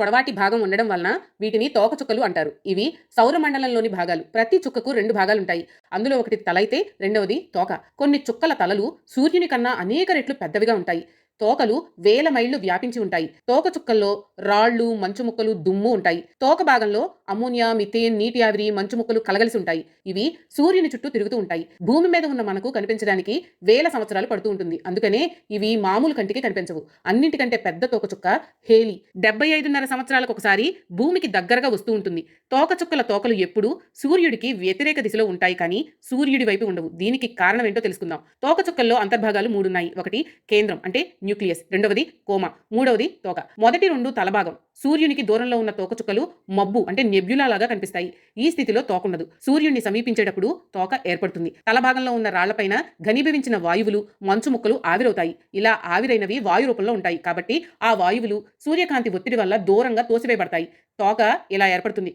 పొడవాటి భాగం ఉండడం వలన వీటిని తోకచుక్కలు అంటారు. ఇవి సౌరమండలంలోని భాగాలు. ప్రతి చుక్కకు రెండు భాగాలు ఉంటాయి అందులో ఒకటి తల అయితే రెండవది తోక. కొన్ని చుక్కల తలలు సూర్యుని కన్నా అనేక రెట్లు పెద్దవిగా ఉంటాయి. తోకలు వేల మైళ్ళు వ్యాపించి ఉంటాయి. తోక చుక్కల్లో రాళ్ళు మంచు ముక్కలు దుమ్ము ఉంటాయి. తోక భాగంలో అమోనియా మిథేన్ నీటి ఆవిరి మంచు ముక్కలు కలగలిసి ఉంటాయి. ఇవి సూర్యుని చుట్టూ తిరుగుతూ ఉంటాయి. భూమి మీద ఉన్న మనకు కనిపించడానికి వేల సంవత్సరాలు పడుతూ ఉంటుంది. అందుకనే ఇవి మామూలు కంటికి కనిపించవు. అన్నింటికంటే పెద్ద తోకచుక్క హేలి. డెబ్బై ఐదున్నర సంవత్సరాలకు ఒకసారి భూమికి దగ్గరగా వస్తూ ఉంటుంది. తోకచుక్కల తోకలు ఎప్పుడూ సూర్యుడికి వ్యతిరేక దిశలో ఉంటాయి కానీ సూర్యుడి వైపు ఉండవు. దీనికి కారణం ఏంటో తెలుసుకుందాం. తోకచుక్కల్లో అంతర్భాగాలు మూడున్నాయి. ఒకటి కేంద్రం అంటే న్యూక్లియస్. రెండవది కోమ. మూడవది తోక. మొదటి రెండు తలభాగం. సూర్యునికి దూరంలో ఉన్న తోకచుక్కలు మబ్బు అంటే నెబ్యులా లాగా కనిపిస్తాయి. ఈ స్థితిలో తోక ఉండదు. సూర్యుడిని సమీపించేటప్పుడు తోక ఏర్పడుతుంది. తలభాగంలో ఉన్న రాళ్ళపైన ఘనీభవించిన వాయువులు మంచు ముక్కలు ఆవిరవుతాయి. ఇలా ఆవిరైనవి వాయు రూపంలో ఉంటాయి. కాబట్టి ఆ వాయువులు సూర్యకాంతి ఒత్తిడి వల్ల దూరంగా తోసివేయబడతాయి. తోక ఇలా ఏర్పడుతుంది.